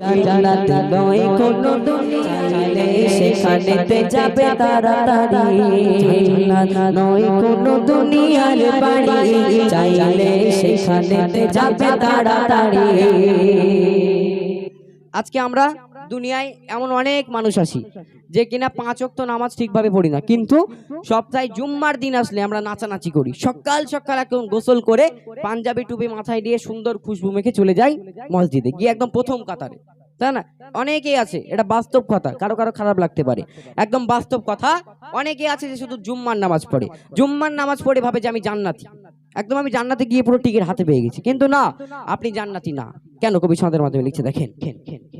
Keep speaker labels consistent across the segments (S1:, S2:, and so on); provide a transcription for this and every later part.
S1: জান্নাত নয় কোন দুনিয়া সেখানেতে যাবে তাড়াতাড়ি। নয় কোন দুনিয়ার বাড়ি, চাইলে সেখানেতে যাবে তাড়াতাড়ি।
S2: আজকে আমরা দুনিয়ায় এমন অনেক মানুষ আসি যে কিনা পাঁচ অক্ত নামাজ ঠিকভাবে পড়ি না। কিন্তু সপ্তাহে জুম্মার দিন আসলে আমরা নাচানাচি করি। সকাল সকাল একদম গোসল করে পাঞ্জাবি টুপি মাথায় দিয়ে সুন্দর খুশবু মেখে চলে যাই মসজিদে। গিয়ে একদম প্রথম কাতারে। তাই না? অনেকেই আছে, এটা বাস্তব কথা, কারও কারও খারাপ লাগতে পারে। একদম বাস্তব কথা অনেকে আছে যে শুধু জুম্মার নামাজ পড়ে। জুম্মার নামাজ পড়ে ভাবে যে আমি জান্নাতি। একদম আমি জান্নাতে গিয়ে পুরো টিকিট হাতে পেয়ে গেছি। কিন্তু না, আপনি জান্নাতি না। কেন কবি সমাদের মাধ্যমে লিখছে, দেখেন খেন খেন।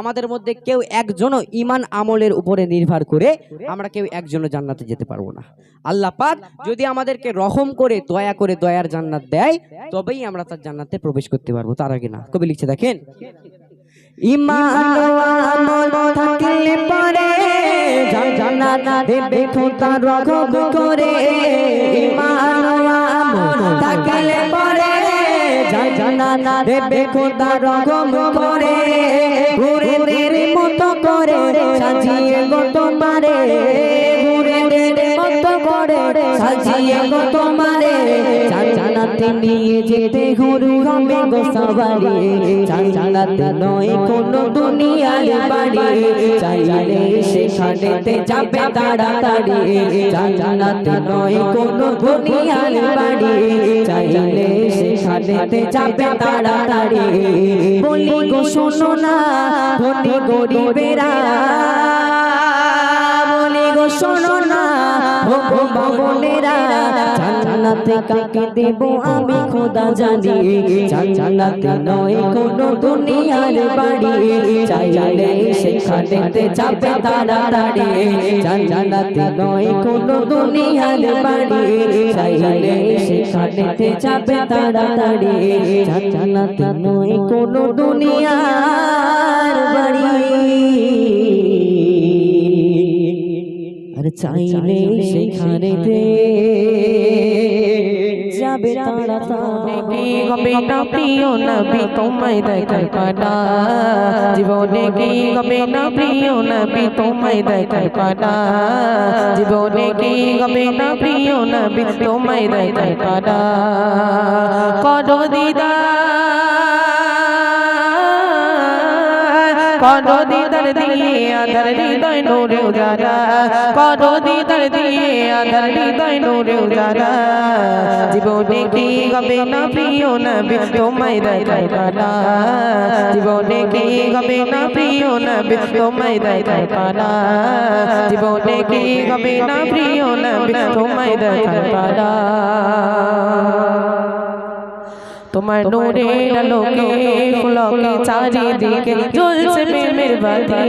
S2: আমাদের মধ্যে কেউ একজনও ইমান আমলের উপরে নির্ভর করে আমরা কেউ একজনও জান্নাতে যেতে পারব না। আল্লাহ পাক যদি আমাদেরকে রহম করে, দয়া করে দয়ার জান্নাত দেয়, তবেই আমরা তার জান্নাতে প্রবেশ করতে পারব। তার আগে না, কবি লিখছে, দেখেন
S1: ইমান থাকলে পরে জানা দেবে খোদা রকম করে। ঘুরে মতো করে সাজিয়ে গো তোমারে। করে সাজিয়ে গো তোমারে। জানাতে নিয়ে যেতে ঘুরু হবে গো সবারি। জানাতে নয়, কোনো দুনিয়ার বাড়ি। চাইলে সেখানেতে যাবে তাড়াতাড়ি। জানাতে নয়, কোনো দুনিয়ার বাড়ি। চাইলে সেখানেতে যাবে তাড়াতাড়ি। বলি গো শোনো না, ধনী গরিবেরা। বাবনেরা জান্নাতে কাকে দেব আমি খোদা জানি। জান্নাতে নয় কোনো দুনিয়ার বাড়ি। চাইলে সেখানেতে যাবে তাড়াতাড়ি। জান্নাতে নয় কোনো দুনিয়ার বাড়ি। চাইলে সেখানেতে যাবে তাড়াতাড়ি। জান্নাতে নয় কোনো দুনিয়ার বাড়ি। চাইলে সেখানেতে। যাবে তাড়াতাড়ি
S3: হবে না প্রিয় নবী তোমায় দেখার পানা জীবনে কি হবে না প্রিয় নবী তোমায় দেখার পানা জীবনে কি হবে না প্রিয় নবী তোমায় দেখার পানা করো দিদা দিদার দিয়ে আধার হৃদয় নোরে উজারা করো দিদার দিয়ে আধার হৃদয় নোরে উজারা জীবনে কি হবে না প্রিয় নবী তোমায় দেখায় পালা। জীবনে কি হবে না প্রিয় নবী তোমায় দেখায় পালা। জীবনে কি হবে না প্রিয় নবী তোমায় দেখায় পালা। তোমার নূরের আলোকে ফুলকে চারিদিকে জ্বলছে প্রেমের বাতি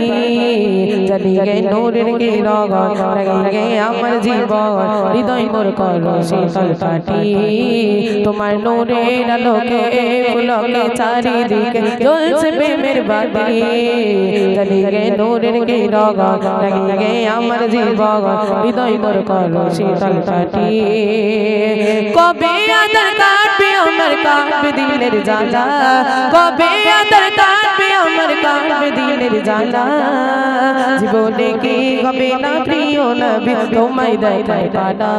S3: জ্বালিয়ে নূরের কি রগন লাগিয়ে আমার জীবন হৃদয় মোর করো শীতল পাটি তোমার নূরের আলোকে ফুলকে চারিদিকে জ্বলছে প্রেমের বাতি জ্বালিয়ে নূরের কি রগন লাগিয়ে আমার জীবন হৃদয় মোর করো শীতল পাটি কবে আদার কাটবে আমার কাটবে দিলের জ্বালা কবে আদার কাটবে আমার কাটবে দিলের জ্বালা জীবনে কি হবে না প্রিয় নবী তোমায় দেখায় পানা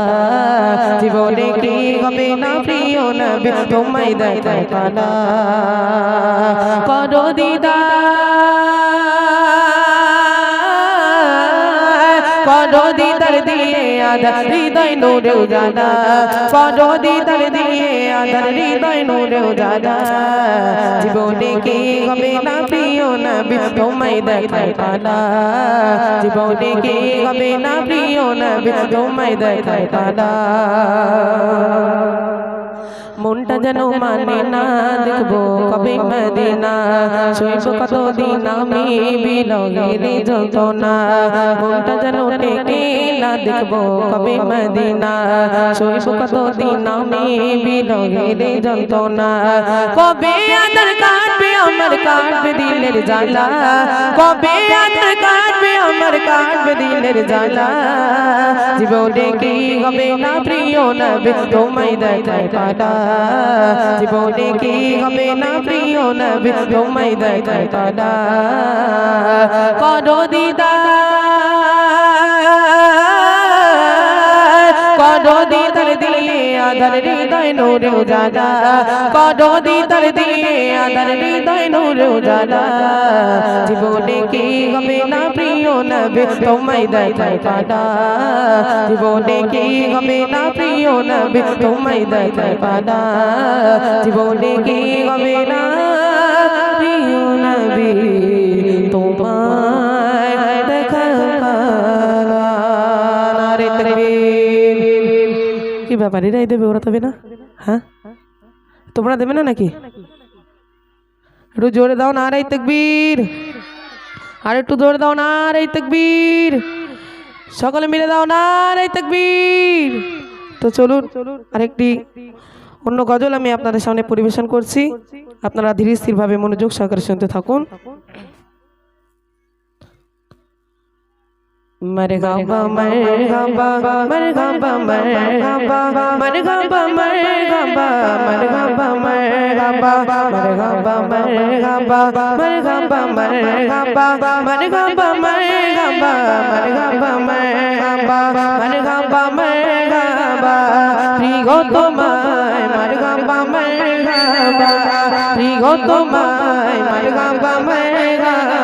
S3: জীবনে কি হবে না প্রিয় নবী তোমায় দেখায় পানা করো দিদা করো দিদার দিয়ে আধার হৃদয় নূরে উজালা। করো দিদার দিয়ে আধার হৃদয় নূরে উজালা। জীবনে কি হবে না প্রিয় নবী তোমায় দেখায় পালা। জীবনে কি হবে না প্রিয় নবী তোমায় দেখায় পালা। মনটা যেন মানে না দেখব কবে মদিনা শৈব কত দিন আমি বিলগের যন্ত্রণা মনটা যেন টেকে না দেখব কবে মদিনা শৈব কত দিন আমি বিলগের যন্ত্রণা কবে আধার কাটবে আমার কাটবে দিলের জ্বালা কবে আধার কাটবে আমার কাটবে দিলের জ্বালা জীবনে কি হবে না প্রিয় নবে তোমায় দেখায় কাটা জীবনে কি হবে না প্রিয় নবী? তোমায় দেখায় কাটা করো দিদা আধার হৃদয় নূরে উজালা। করো দিদার দিয়ে আধার হৃদয় নূরে উজালা। জীবনে কি হবে না প্রিয় নবে, তোমায় দেখায় কাটা জীবনে কি হবে না প্রিয় নবে, তোমায় দেখায় কাটা জীবনে কি হবে না এরাই দেবে, ওরা তবে না? হ্যাঁ? তোমরা দেবে না নাকি? একটু জোরে দাও না আরাই তকবীর আর একটু জোরে দাও না আরাই তকবীর সকলে মিলে দাও না আরাই তকবীর তো চলুন, আরেকটি অন্য গজল আমি আপনাদের সামনে পরিবেশন করছি। আপনারা ধীরে স্থিরভাবে মনোযোগ সহকারে শুনতে থাকুন। মরগাবা মরগাবা মরগাবা মরগাবা মরগাবা মরগাবা মরগাবা মরগাবা মরগাবা মরগাবা মরগাবা মরগাবা মরগাবা মরগাবা মরগাবা মরগাবা মরগাবা মরগাবা প্রিয় তোমায় মরগাবা মরগাবা প্রিয় তোমায় মরগাবা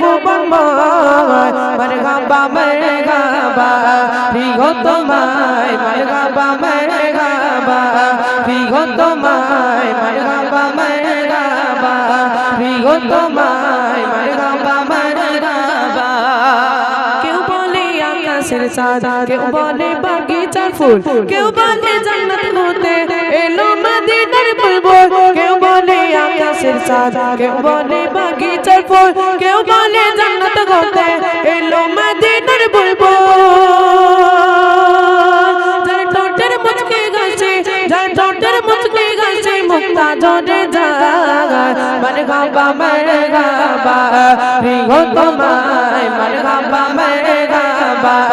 S3: ভুবন মর গাবা মর গাবা বিঘ তোমায় মর গাবা মর গাবা বিঘ তোমায় মর গাবা মর গাবা বিঘ তোমায় মর গাবা মর গাবা কেউ বলে আকাশের সাদা কেউ বলে বাগে ফুল। কেউ বলে জান্নাত হতে, এলো মদিনার বুলবুল কেউ বলে আকাশের চাঁদ কেউ বলে বাগিচার ফুল। কেউ বলে জান্নাত হতে এলো মদিনার বুলবুল যার ঠোঁটের মুচকে গাছে যার ঠোঁটের মুচকে গাছে মুক্তা জলে যায়। মানে গাবা মানে গাবা প্রিয় তোমায়। মানে গাবা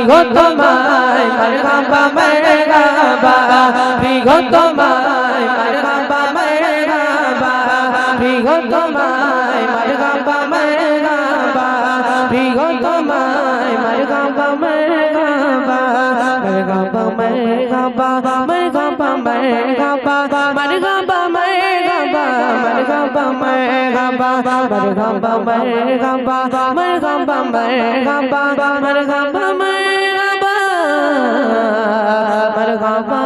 S3: বিঘ তোমায় মারহাবা মারহাবা বিঘ তোমায় মারহাবা মারহাবা বিঘ তোমায় মারহাবা মারহাবা বিঘ তোমায় মারহাবা মারহাবা মারহাবা মারহাবা মারহাবা মারহাবা মারহাবা Bummer, gum, bum, bummer, gum, bum, bummer, gum, bum, bummer. আমার বাবা